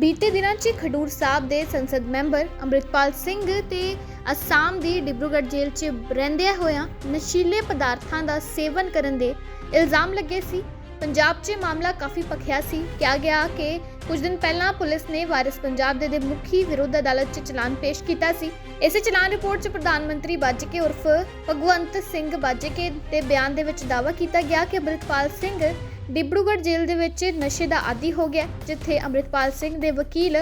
ਬੀਤੇ ਦਿਨਾਂ 'ਚ ਖਡੂਰ ਸਾਹਿਬ ਦੇ ਸੰਸਦ ਮੈਂਬਰ ਅੰਮ੍ਰਿਤਪਾਲ ਸਿੰਘ ਤੇ ਅਸਾਮ ਦੀ ਡਿਬਰੂਗੜ੍ਹ ਜੇਲ੍ਹ 'ਚ ਰਹਿੰਦਿਆਂ ਹੋਇਆਂ ਨਸ਼ੀਲੇ ਪਦਾਰਥਾਂ ਦਾ ਸੇਵਨ ਕਰਨ ਦੇ ਇਲਜ਼ਾਮ ਲੱਗੇ ਸੀ। ਪੰਜਾਬ 'ਚ ਮਾਮਲਾ ਕਾਫੀ ਭਖਿਆ ਸੀ। ਕਿਹਾ ਗਿਆ ਕਿ ਕੁਝ ਦਿਨ ਪਹਿਲਾਂ ਪੁਲਿਸ ਨੇ ਵਾਰਿਸ ਪੰਜਾਬ ਦੇ ਦੇ ਮੁਖੀ ਵਿਰੁੱਧ ਅਦਾਲਤ 'ਚ ਚਲਾਨ ਪੇਸ਼ ਕੀਤਾ ਸੀ। ਇਸੇ ਚਲਾਨ ਰਿਪੋਰਟ 'ਚ ਪ੍ਰਧਾਨ ਮੰਤਰੀ ਬਾਜਕੇ ਉਰਫ ਭਗਵੰਤ ਸਿੰਘ ਬਾਜਕੇ ਦੇ ਬਿਆਨ ਦੇ ਵਿੱਚ ਦਾਅਵਾ ਕੀਤਾ ਗਿਆ ਕਿ ਅੰਮ੍ਰਿਤਪਾਲ ਸਿੰਘ ਡਿਬਰੂਗੜ੍ਹ ਜੇਲ੍ਹ ਦੇ ਵਿੱਚ ਨਸ਼ੇ ਦਾ ਆਦੀ ਹੋ ਗਿਆ, ਜਿੱਥੇ ਅੰਮ੍ਰਿਤਪਾਲ ਸਿੰਘ ਦੇ ਵਕੀਲ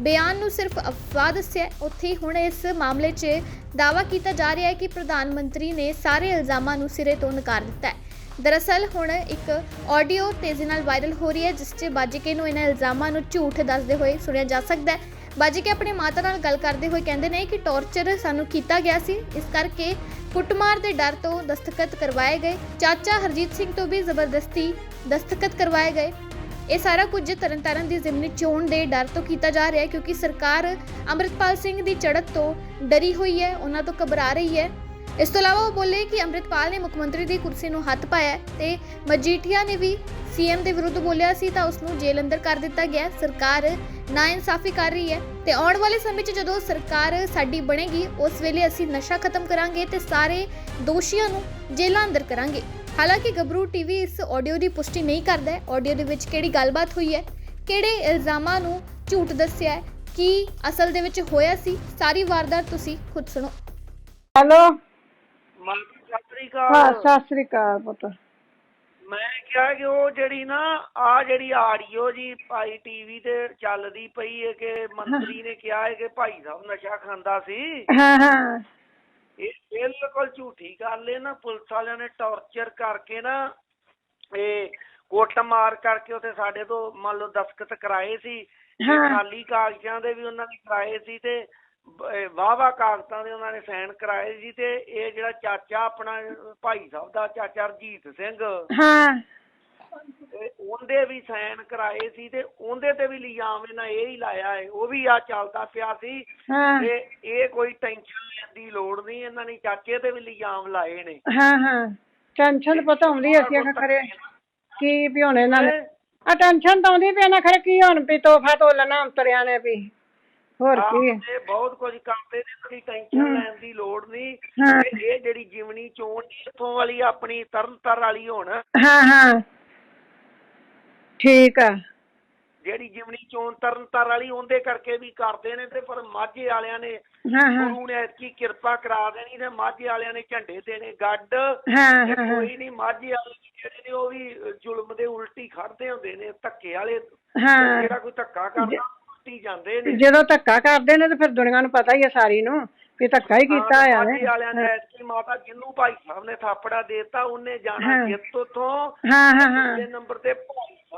ਬਿਆਨ ਨੂੰ ਸਿਰਫ ਅਫਵਾਹ ਦੱਸਿਆ ਉੱਥੇ ਹੀ ਹੁਣ ਇਸ ਮਾਮਲੇ 'ਚ ਦਾਅਵਾ ਕੀਤਾ ਜਾ ਰਿਹਾ ਹੈ ਕਿ ਪ੍ਰਧਾਨ ਮੰਤਰੀ ਨੇ ਸਾਰੇ ਇਲਜ਼ਾਮਾਂ ਨੂੰ ਸਿਰੇ ਤੋਂ ਨਕਾਰ ਦਿੱਤਾ ਹੈ। ਦਰਅਸਲ ਹੁਣ ਇੱਕ ਆਡੀਓ ਤੇਜ਼ੀ ਨਾਲ ਵਾਇਰਲ ਹੋ ਰਹੀ ਹੈ, ਜਿਸ 'ਚ ਬਾਜੀਕੇ ਨੂੰ ਇਹਨਾਂ ਇਲਜ਼ਾਮਾਂ ਨੂੰ ਝੂਠ ਦੱਸਦੇ ਹੋਏ ਸੁਣਿਆ ਜਾ ਸਕਦਾ ਹੈ। ਬਾਜੀਕੇ ਆਪਣੇ ਮਾਤਾ ਨਾਲ ਗੱਲ ਕਰਦੇ ਹੋਏ ਕਹਿੰਦੇ ਨੇ ਕਿ ਟੌਰਚਰ ਸਾਨੂੰ ਕੀਤਾ ਗਿਆ ਸੀ, ਇਸ ਕਰਕੇ ਕੁੱਟਮਾਰ ਦੇ ਡਰ ਤੋਂ ਦਸਤਖਤ ਕਰਵਾਏ ਗਏ। ਚਾਚਾ ਹਰਜੀਤ ਸਿੰਘ ਤੋਂ ਵੀ ਜ਼ਬਰਦਸਤੀ ਦਸਤਖਤ ਕਰਵਾਏ ਗਏ। ਇਹ ਸਾਰਾ ਕੁਝ ਤਰਨਤਾਰਨ ਦੀ ਜ਼ਿਮਨੀ ਚੋਣ ਦੇ ਡਰ ਤੋਂ ਕੀਤਾ ਜਾ ਰਿਹਾ ਹੈ ਕਿਉਂਕਿ ਸਰਕਾਰ ਅੰਮ੍ਰਿਤਪਾਲ ਸਿੰਘ ਦੀ ਚੜ੍ਹਤ ਤੋਂ ਡਰੀ ਹੋਈ ਹੈ, ਉਹਨਾਂ ਤੋਂ ਘਬਰਾ ਰਹੀ ਹੈ। ਇਸ ਤੋਂ ਇਲਾਵਾ ਉਹ ਬੋਲੇ ਕਿ ਅੰਮ੍ਰਿਤਪਾਲ ਨੇ ਮੁੱਖ ਮੰਤਰੀ ਦੀ ਕੁਰਸੀ ਨੂੰ ਹੱਥ ਪਾਇਆ ਤੇ ਮਜੀਠੀਆ ਨੇ ਵੀ ਸੀਐਮ ਦੇ ਵਿਰੁੱਧ ਬੋਲਿਆ ਸੀ ਤਾਂ ਉਸ ਨੂੰ ਜੇਲ੍ਹ ਅੰਦਰ ਕਰ ਦਿੱਤਾ ਗਿਆ। ਸਰਕਾਰ ਸਰਕਾਰ ਨਾਇਨਸਾਫੀ ਕਰ ਰਹੀ ਹੈ ਤੇ ਆਉਣ ਵਾਲੇ ਸਮੇਂ 'ਚ ਜਦੋਂ ਸਰਕਾਰ ਸਾਡੀ ਬਣੇਗੀ ਉਸ ਵੇਲੇ ਅਸੀਂ ਨਸ਼ਾ ਖਤਮ ਕਰਾਂਗੇ ਤੇ ਸਾਰੇ ਦੋਸ਼ੀਆਂ ਨੂੰ ਜੇਲ੍ਹਾਂ ਅੰਦਰ ਕਰਾਂਗੇ। ਹਾਲਾਂਕਿ ਗੱਭਰੂ ਟੀਵੀ ਇਸ ਆਡੀਓ ਦੀ ਪੁਸ਼ਟੀ ਨਹੀਂ ਕਰਦਾ ਹੈ। ਆਡੀਓ ਦੇ ਵਿੱਚ ਕਿਹੜੀ ਗੱਲਬਾਤ ਹੋਈ ਹੈ ਕਿਹੜੇ ਇਲਜ਼ਾਮਾਂ ਨੂੰ ਝੂਠ ਦੱਸਿਆ ਹੈ ਕੀ ਅਸਲ ਦੇ ਵਿੱਚ ਹੋਇਆ ਸੀ ਸਾਰੀ ਵਾਰਦਾਤ ਤੁਸੀਂ ਖੁਦ ਸੁਣੋ। ਹੈਲੋ? ਸਤਿ ਸ੍ਰੀ ਹਾਂ ਅਕਾਲ ਸਤਿ ਸ੍ਰੀ ਅਕਾਲ ਪੁੱਤ। ਮੈਂ ਕਿਹਾ ਕਿ ਉਹ ਜਿਹੜੀ ਨਾ ਆ ਜਿਹੜੀ ਆਡੀਓ ਜੀ ਭਾਈ ਟੀਵੀ ਤੇ ਚੱਲਦੀ ਪਈ ਹੈ ਕਿ ਮੰਤਰੀ ਨੇ ਕਿਹਾ ਹੈ ਕਿ ਭਾਈ ਸਾਹਿਬ ਨਸ਼ਾ ਖਾਂਦਾ ਸੀ। ਹਾਂ ਹਾਂ। ਇਹ ਬਿਲਕੁਲ ਝੂਠੀ ਗੱਲ ਹੈ ਨਾ ਪੁਲਿਸ ਵਾਲਿਆਂ ਨੇ ਟੌਰਚਰ ਕਰਕੇ ਨਾ ਇਹ ਕੁੱਟ ਮਾਰ ਕਰਕੇ ਉੱਥੇ ਸਾਡੇ ਤੋਂ ਮੰਨ ਲਓ ਦਸਖਤ ਕਰਾਏ ਸੀ। ਖਾਲੀ ਕਾਗਜ਼ਾਂ ਦੇ ਵੀ ਉਹਨਾਂ ਨੇ ਕਰਾਏ ਸੀ ਤੇ ਵਾਵਾ ਕਾਗਜ਼ਾਂ ਦੇ ਉਹਨਾਂ ਨੇ ਸਾਈਨ ਕਰਾਏ ਸੀ ਤੇ ਇਹ ਜਿਹੜਾ ਚਾਚਾ ਆਪਣਾ ਭਾਈ ਸਾਹਿਬ ਦਾ ਚਾਚਾ ਰਜੀਤ ਸਿੰਘ। ਹਾਂ। ਤੇ ਉਹਦੇ ਵੀ ਸਾਈਨ ਕਰਾਏ ਸੀ ਤੇ ਉਹਦੇ ਤੇ ਵੀ ਇਲਜ਼ਾਮ ਇਹਨਾਂ ਇਹ ਹੀ ਲਾਇਆ ਹੈ ਉਹ ਵੀ ਆ ਚੱਲਦਾ ਪਿਆ ਸੀ। ਹਾਂ। ਤੇ ਇਹ ਕੋਈ ਟੈਨਸ਼ਨ ਲੈਣ ਦੀ ਲੋੜ ਨਹੀਂ ਇਹਨਾਂ ਨੇ ਚਾਚੇ ਤੇ ਵੀ ਇਲਜ਼ਾਮ ਲਾਏ ਨੇ। ਹਾਂ ਹਾਂ। ਟੈਨਸ਼ਨ ਪਤਾ ਆਉਂਦੀ ਅਸੀਂ ਆਖਿਆ ਖਰੇ ਕੀ ਵੀ ਹੁਣ ਇਹਨਾਂ ਨੇ ਆ ਟੈਨਸ਼ਨ ਤਾਂ ਆਉਂਦੀ ਵੀ ਇਹਨਾਂ ਖਰੇ ਕੀ ਹੁਣ ਵੀ ਤੋਹਫਾ ਤੋਲਣਾ ਅੰਤਰਿਆਂ ਨੇ ਵੀ। ਹੋਰ ਕੀ? ਇਹ ਬਹੁਤ ਕੁਝ ਕਰਦੇ ਨੇ ਕੋਈ ਟੈਨਸ਼ਨ ਲੈਣ ਦੀ ਲੋੜ ਨਹੀਂ। ਤੇ ਇਹ ਜਿਹੜੀ ਜਿਮਣੀ ਚੋਣ ਇੱਥੋਂ ਵਾਲੀ ਆਪਣੀ ਤਰਨਤਾਰ ਵਾਲੀ ਹੁਣ। ਹਾਂ ਹਾਂ। ਠੀਕ ਆ। ਜਿਹੜੀ ਜਿਮਣੀ ਚੋਣ ਤਰਨਤਾਰ ਵਾਲੀ ਉਹਦੇ ਕਰਕੇ ਵੀ ਕਰਦੇ ਨੇ ਤੇ ਪਰ ਮਾਝੇ ਵਾਲਿਆਂ ਨੇ ਗੁਰੂ ਨੇ ਕੀ ਕਿਰਪਾ ਕਰਾ ਦੇਣੀ ਤੇ ਮਾਝੇ ਵਾਲਿਆਂ ਨੇ ਝੰਡੇ ਦੇਣੇ। ਗੱਡ ਤੇ ਕੋਈ ਨਹੀਂ ਮਾਝੇ ਵਾਲੇ ਜਿਹੜੇ ਨੇ ਉਹ ਵੀ ਜ਼ੁਲਮ ਦੇ ਉਲਟੀ ਖੜਦੇ ਹੁੰਦੇ ਨੇ ਧੱਕੇ ਵਾਲੇ। ਹਾਂ। ਜਿਹੜਾ ਕੋਈ ਧੱਕਾ ਕਰਦਾ ਉਲਟੀ ਜਾਂਦੇ ਨੇ। ਜਦੋਂ ਧੱਕਾ ਕਰਦੇ ਨੇ ਤੇ ਫਿਰ ਦੁਨੀਆ ਨੂੰ ਪਤਾ ਹੀ ਹੈ ਸਾਰੀ ਨੂੰ ਵੀ ਧੱਕਾ ਹੀ ਕੀਤਾ ਵਾਲਿਆਂ ਨੇ ਐਤਕੀ ਮਾਤਾ ਜਿੰਨੂੰ ਭਾਈ ਸਾਹਿਬ ਨੇ ਥਾਪੜਾ ਦੇਤਾ ਉਹਨੇ ਜਾਣਾ। ਜਿੱਤ ਤੋਂ ਹਾਂ ਹਾਂ ਹਾਂ। ਨੰਬਰ ਤੇ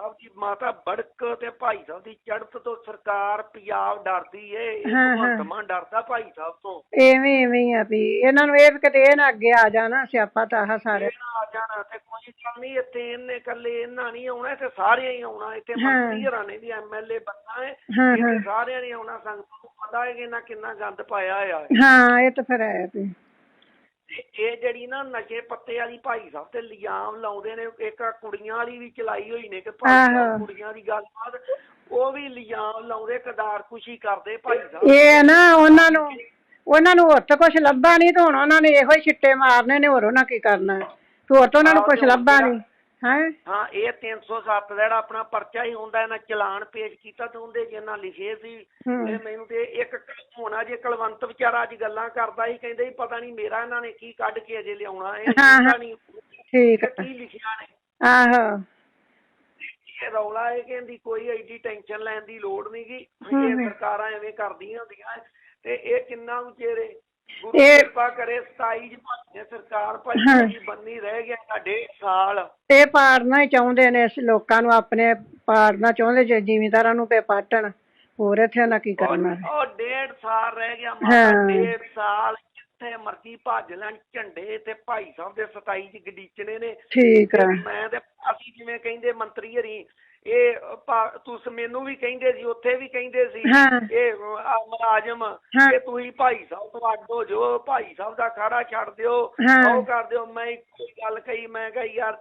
ਸਾਹਿਬ ਦੀ ਮਾਤਾ ਬੜਕ ਤੇ ਭਾਈ ਸਾਹਿਬ ਦੀ ਚੜ੍ਹਤ ਤੋਂ ਸਰਕਾਰ ਪੰਜਾਬ ਡਰਦੀ ਏ ਹਾਂ, ਡਰਦਾ ਭਾਈ ਸਾਹਿਬ ਤੋਂ। ਐਵੇਂ ਐਵੇਂ ਹੀ ਆ ਵੀ ਇਹਨਾਂ ਨੂੰ ਇਹ ਵੀ ਕਿਤੇ ਇਹ ਨਾ ਅੱਗੇ ਆ ਜਾਣਾ ਸਿਆਪਾ ਤਾਂ ਆਹ ਸਾਰੇ। ਇਹ ਨਾ ਆ ਜਾਣਾ ਤੇ ਕੋਈ ਗੱਲ ਨਹੀਂ ਇੱਥੇ ਇਹਨੇ ਇਕੱਲੇ ਇਹਨਾਂ ਨਹੀਂ ਆਉਣਾ ਇੱਥੇ ਸਾਰਿਆਂ ਹੀ ਆਉਣਾ ਇੱਥੇ ਹਾਂ। ਮੰਤਰੀ ਹਰਾਂ ਨੇ ਵੀ ਐਮਐਲਏ ਬੰਦਾ ਹੈ ਹਾਂ, ਹਾਂ। ਸਾਰਿਆਂ ਨੇ ਆਉਣਾ ਸੰਗਤ ਨੂੰ ਪਤਾ ਹੈ ਕਿ ਇਹਨਾਂ ਕਿੰਨਾ ਗੰਦ ਪਾਇਆ ਹੋਇਆ ਹੈ ਇਹ ਤਾਂ ਫਿਰ ਹੈ ਵੀ। ਤੇ ਇਹ ਜਿਹੜੀ ਨਾ ਨਸ਼ੇ ਪੱਤੇ ਵਾਲੀ ਭਾਈ ਸਾਹਿਬ ਤੇ ਇਲਜ਼ਾਮ ਲਾਉਂਦੇ ਨੇ ਇੱਕ ਕੁੜੀਆਂ ਵਾਲੀ ਵੀ ਚਲਾਈ ਹੋਈ ਨੇ ਕਿ ਭਾਈ ਸਾਹਿਬ ਆਹੋ। ਕੁੜੀਆਂ ਦੀ ਗੱਲਬਾਤ ਉਹ ਵੀ ਇਲਜ਼ਾਮ ਲਾਉਂਦੇ ਕਦਾਰ ਕੁਸ਼ੀ ਕਰਦੇ ਭਾਈ ਸਾਹਿਬ। ਇਹ ਨਾ ਉਹਨਾਂ ਨੂੰ ਉਹਨਾਂ ਨੂੰ ਹੋਰ ਤਾਂ ਕੁਝ ਲੱਭਾ ਨਹੀਂ ਤੇ ਹੁਣ ਉਹਨਾਂ ਨੇ ਇਹੋ ਹੀ ਛਿੱਟੇ ਮਾਰਨੇ ਨੇ ਹੋਰ ਉਹਨਾਂ ਕੀ ਕਰਨਾ? ਹੋਰ ਤਾਂ ਉਹਨਾਂ ਨੂੰ ਕੁਝ ਲੱਭਾ ਨਹੀਂ ਹੈ ਹਾਂ ਇਹ 307 ਦਾ ਜਿਹੜਾ ਆਪਣਾ ਪਰਚਾ ਹੀ ਹੁੰਦਾ ਇਹਨਾਂ ਚਲਾਨ ਪੇਸ਼ ਕੀਤਾ ਤੇ ਉਹਦੇ ਚ ਇਹਨਾਂ ਲਿਖੇ ਸੀ ਹੂੰ। ਤੇ ਮੈਨੂੰ ਤੇ ਇੱਕ ਹੋਣਾ ਜੇ ਕਲਵੰਤ ਵਿਚਾਰਾ ਅੱਜ ਗੱਲਾਂ ਕਰਦਾ ਸੀ ਕਹਿੰਦੇ ਪਤਾ ਨਹੀਂ ਮੇਰਾ ਇਹਨਾਂ ਨੇ ਕੀ ਕੱਢ ਕੇ ਅਜੇ ਲਿਆਉਣਾ ਇਹ। ਪਤਾ ਨਹੀਂ ਠੀਕ ਕੀ ਲਿਖਿਆ ਨੇ ਆਹੋ ਇਹ ਰੌਲਾ ਹੈ ਕਿ ਇਹਦੀ ਕੋਈ ਐਡੀ ਟੈਨਸ਼ਨ ਲੈਣ ਦੀ ਲੋੜ ਨਹੀਂ ਗੀ ਹੂੰ, ਇਹ। ਸਰਕਾਰਾਂ ਐਵੇਂ ਕਰਦੀਆਂ ਹੁੰਦੀਆਂ ਤੇ ਇਹ ਕਿੰਨਾ ਉਚੇਰੇ ਗੁਰੂ ਇਹ- ਕਿਰਪਾ ਕਰੇ 27 ਚ ਭਾਵੇਂ ਸਰਕਾਰ ਭਾਈ ਹਾਂ। ਜੀ ਬੰਨੀ ਰਹਿ ਗਿਆ ਤਾਂ ਡੇਢ ਸਾਲ ਇਹ ਪਾੜਨਾ ਹੀ ਚਾਹੁੰਦੇ ਨੇ ਇਸ ਲੋਕਾਂ ਨੂੰ ਆਪਣੇ ਪਾੜਨਾ ਚਾਹੁੰਦੇ ਜੇ ਜ਼ਿਮੀਂਦਾਰਾਂ ਨੂੰ ਪੇ ਪਾਟਣ। ਹੋਰ ਇੱਥੇ ਨਾ ਕੀ ਕਰਨਾ ਉਹ ਉਹ ਡੇਢ ਸਾਲ ਰਹਿ ਗਿਆ ਹਾਂ। ਮਾਤਾ ਡੇਢ ਸਾਲ ਜਿੱਥੇ ਮਰਜ਼ੀ ਭੱਜ ਲੈਣ ਝੰਡੇ ਤੇ ਭਾਈ ਸਾਹਿਬ ਦੇ 27 ਚ ਗਡੀਚਣੇ ਨੇ। ਠੀਕ ਆ। ਮੈਂ ਤੇ ਅਸੀਂ ਜਿਵੇਂ ਕਹਿੰਦੇ ਮੰਤਰੀ ਹਰੀ ਇਹ ਤੁਸੀਂ ਮੈਨੂੰ ਵੀ ਕਹਿੰਦੇ ਸੀ ਉੱਥੇ ਵੀ ਕਹਿੰਦੇ ਸੀ। ਇਹ ਹਾਂ। ਕਿ ਤੁਸੀਂ ਭਾਈ ਸਾਹਿਬ ਤੋਂ ਅੱਡ ਹੋ ਜਾਓ ਭਾਈ ਸਾਹਿਬ ਦਾ ਖਾੜਾ ਛੱਡ ਦਿਓ। ਉਹ ਕਰ ਦਿਓ ਮੈਂ ਇੱਕੋ ਹੀ ਗੱਲ ਕਹੀ ਮੈਂ ਕਿਹਾ ਯਾਰ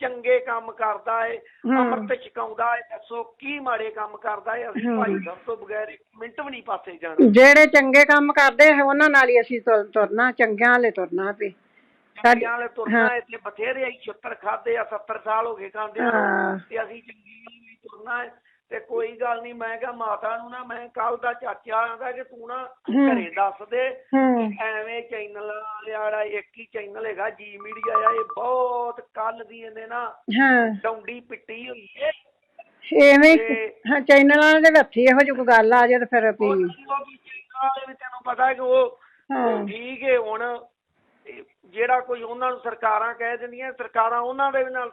ਚੰਗੇ ਕੰਮ ਕਰਦਾ ਏ। ਅੰਮ੍ਰਿਤ ਛਕਾਉਂਦਾ ਏ ਦੱਸੋ ਕੀ ਮਾੜੇ ਕੰਮ ਕਰਦਾ ਏ ਅਸੀਂ। ਭਾਈ ਸਾਹਿਬ ਤੋਂ ਬਗੈਰ ਇੱਕ ਮਿੰਟ ਵੀ ਨਹੀਂ ਪਾਸੇ ਜਾਣਾ ਜਿਹੜੇ ਚੰਗੇ ਕੰਮ ਕਰਦੇ ਉਹਨਾਂ ਨਾਲ ਹੀ ਅਸੀਂ ਤੁਰ- ਤੁਰਨਾ ਚੰਗਿਆਂ ਵਾਲੇ ਤੁਰਨਾ ਸਾਡੀ- ਚੰਗੀਆਂ ਵਾਲੇ ਤੁਰਨਾ ਇੱਥੇ ਬਥੇਰੇ ਅਸੀਂ 76 ਖਾਦੇ ਆ 70 ਸਾਲ ਹੋ ਗਏ ਖਾਂਦੇ। ਆ ਤੇ ਅਸੀਂ ਤੁਰਨਾ ਹੈ ਤੇ ਕੋਈ ਗੱਲ ਨਹੀਂ ਮੈਂ ਕਿਹਾ ਮਾਤਾ ਨੂੰ ਨਾ ਮੈਂ ਕੱਲ ਦਾ ਚਾਚਾ ਆਂਦਾ ਕਿ ਤੂੰ ਨਾ। ਘਰੇ ਦੱਸ ਦੇ ਹੂੰ ਐਵੇਂ ਚੈਨਲ ਵਾਲਾ ਇੱਕ ਹੀ ਚੈਨਲ ਹੈਗਾ ਜੀ ਮੀਡੀਆ ਆ ਇਹ ਬਹੁਤ ਕੱਲ ਦੀ ਇਹਨੇ ਨਾ ਹਾਂ ਡੌਂਡੀ ਪਿੱਟੀ ਹੋਈ ਏ ਐਵੇਂ ਹੀ ਹਾਂ ਚੈਨਲਾਂ ਦੇ ਹੱਥੀ ਇਹੋ ਜਿਹੀ ਕੋਈ ਗੱਲ ਆ ਜੇ ਤੇ ਫਿਰ ਵੀ ਚੈਨਲ ਵਾਲੇ ਵੀ ਤੈਨੂੰ ਪਤਾ ਕਿ ਉਹ ਹਾਂ। ਉਹ ਠੀਕ ਏ ਹੁਣ ਜਿਹੜਾ ਕੋਈ ਉਹਨਾਂ ਨੂੰ ਸਰਕਾਰਾਂ ਕਹਿ ਦਿੰਦੀਆਂ ਸਰਕਾਰਾਂ ਉਹਨਾਂ ਦੇ ਨਾਲ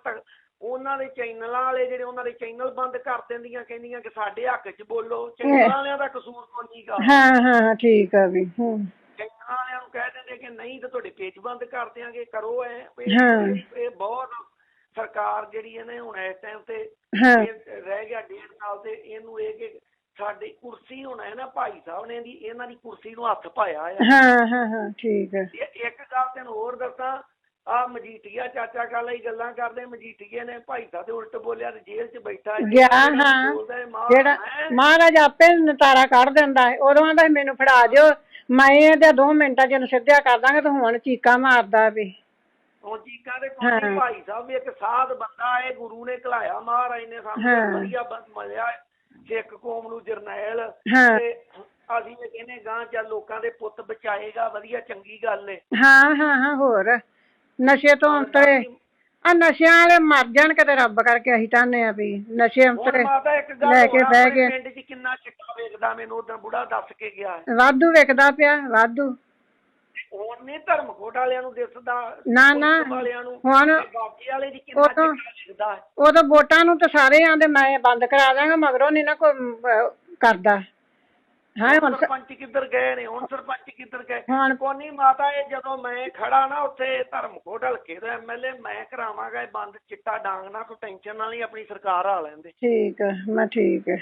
ਉਹਨਾਂ ਦੇ ਚੈਨਲਾਂ ਵਾਲੇ ਜਿਹੜੇ ਉਹਨਾਂ ਦੇ ਚੈਨਲ ਬੰਦ ਕਰ ਦਿੰਦੀਆਂ ਕਹਿੰਦੀਆਂ ਕਿ ਸਾਡੇ ਹੱਕ 'ਚ ਬੋਲੋ। ਚੈਨਲ ਵਾਲਿਆਂ ਦਾ ਕਸੂਰ ਕੋਈ ਨਹੀਂਗਾ ਹਾਂ ਹਾਂ ਠੀਕ ਆ ਵੀ ਹੂੰ। ਚੈਨਲ ਵਾਲਿਆਂ ਨੂੰ ਕਹਿ ਦਿੰਦੇ ਕਿ ਨਹੀਂ ਤਾਂ ਤੁਹਾਡੇ ਪੇਜ ਬੰਦ ਕਰ ਦਿਆਂਗੇ ਕਰੋ ਐ। ਇਹ ਬਹੁਤ ਸਰਕਾਰ ਜਿਹੜੀ ਇਹਨੇ ਹੁਣ ਇਸ ਟਾਈਮ ਤੇ ਰਹਿ ਗਿਆ ਡੇਢ ਸਾਲ ਤੇ ਇਹਨੂੰ ਇਹ ਕਿ ਸਾਡੀ ਕੁਰਸੀ ਹੁਣ ਹੈ ਨਾ ਭਾਈ ਸਾਹਿਬ ਨੇ ਦੀ ਇਹਨਾਂ ਦੀ ਕੁਰਸੀ ਨੂੰ ਹੱਥ ਪਾਇਆ ਆ ਹਾਂ ਹਾਂ ਹਾਂ ਠੀਕ ਹੈ ਇਹ ਇੱਕ ਗੱਲ ਤੈਨੂੰ ਹੋਰ ਦੱਸਾਂ ਆ ਮਜੀਠੀਆ ਚਾਚਾ ਕੱਲ ਹੀ ਗੱਲਾਂ ਕਰਦੇ ਮਜੀਠੀਏ ਨੇ ਭਾਈ ਸਾਹਿਬ ਦੇ ਉਲਟ ਬੋਲਿਆ ਤੇ ਜੇਲ੍ਹ 'ਚ ਬੈਠਾ। ਗਿਆ ਹਾਂ ਜਿਹੜਾ। ਮਹਾਰਾਜ ਆਪੇ ਨਤਾਰਾ ਕੱਢ ਦਿੰਦਾ ਹੈ ਉਦੋਂ ਸੀ, ਮੈਨੂੰ ਫੜਾ ਦਿਓ ਮੈਂ ਇਹਦੇ ਦੋ ਮਿੰਟਾਂ ਚ ਇਹਨੂੰ ਸਿੱਧਿਆ ਕਰ ਦਾਂਗਾ ਤੇ ਹੁਣ ਚੀਕਾਂ ਮਾਰਦਾ ਵੀ ਉਹ ਚੀਕਾਂ ਦੇ। ਕੋਈ ਭਾਈ ਸਾਹਿਬ ਵੀ ਇੱਕ ਸਾਧ ਬੰਦਾ ਹੈ ਗੁਰੂ ਨੇ ਘਲਾਇਆ ਮਹਾਰਾਜ ਨੇ। ਸਾਨੂੰ ਵਧੀਆ ਬੰਦ ਮਿਲਿਆ। ਸਿੱਖ ਕੌਮ ਨੂੰ ਜਰਨੈਲ ਹਾਂ। ਤੇ ਅਸੀਂ ਇਹ ਕਹਿੰਦੇ ਗਾਂ ਚੱਲ ਲੋਕਾਂ ਦੇ ਪੁੱਤ ਬਚਾਏਗਾ ਵਧੀਆ ਚੰਗੀ ਗੱਲ ਹੈ ਹਾਂ ਹਾਂ ਹਾਂ ਹੋਰ। ਨਸ਼ੇ ਤੋਂ ਅੰਤਰੇ। ਆ ਨਸ਼ਿਆਂ ਵਾਲੇ ਮਰ ਜਾਣ ਕਿਤੇ ਰੱਬ ਕਰਕੇ ਅਸੀਂ ਚਾਹੁੰਦੇ ਆ ਵੀ ਨਸ਼ੇ ਹੁਣ ਅੰਤਰੇ ਮਾਤਾ ਇੱਕ ਗੱਲ ਲੈ ਕੇ ਹੋਰ ਬਹਿ ਆਪਣੇ ਗਏ ਪਿੰਡ 'ਚ ਕਿੰਨਾ ਚਿੱਟਾ ਵੇਚਦਾ ਮੈਨੂੰ ਉਦੋਂ ਬੁੜਾ ਦੱਸ ਕੇ ਗਿਆ। ਹੈ ਵਾਧੂ ਵਿਕਦਾ ਪਿਆ ਵਾਧੂ। ਹੁਣ ਨਹੀਂ ਧਰਮਕੋਟ ਵਾਲਿਆਂ ਨੂੰ ਦਿਸਦਾ ਨਾ, ਨਾ। ਪੁਲਿਸ ਵਾਲਿਆਂ ਨੂੰ ਹੁਣ ਤੇ ਬਾਕੀ ਵਾਲੇ ਦੀ ਕਿੰਨਾ ਉਦੋਂ- ਚਿੱਟਾ ਵੇਚਦਾ ਹੈ? ਉਦੋਂ ਵੋਟਾਂ ਨੂੰ ਤਾਂ ਸਾਰੇ ਆਂਦੇ ਮੈਂ ਬੰਦ ਕਰਾ ਦਾਂਗਾ ਮਗਰੋਂ ਨਹੀਂ ਨਾ ਕੋਈ ਅਹ, ਕਰਦਾ। ਹਾਂ ਹੁਣ ਸ- ਸਰਪੰਚ ਕਿੱਧਰ ਗਏ ਨੇ? ਹੁਣ ਸਰਪੰਚ ਕਿੱਧਰ ਗਏ? ਹੁਣ ਕੋਨੀ ਮਾਤਾ ਇਹ ਜਦੋਂ ਮੈਂ ਖੜਾ ਨਾ ਉੱਥੇ ਧਰਮਕੋਟ ਹਲਕੇ ਦਾ ਐਮਐਲਏ ਮੈਂ ਕਰਾਵਾਂਗਾ ਇਹ ਬੰਦ ਚਿੱਟਾ ਡਾਂਗ ਨਾ ਕੋਈ ਟੈਨਸ਼ਨ ਨਾਲ ਹੀ ਆਪਣੀ ਸਰਕਾਰ ਆ ਲੈਂਦੇ ਠੀਕ ਹੈ ਮੈਂ ਠੀਕ ਹੈ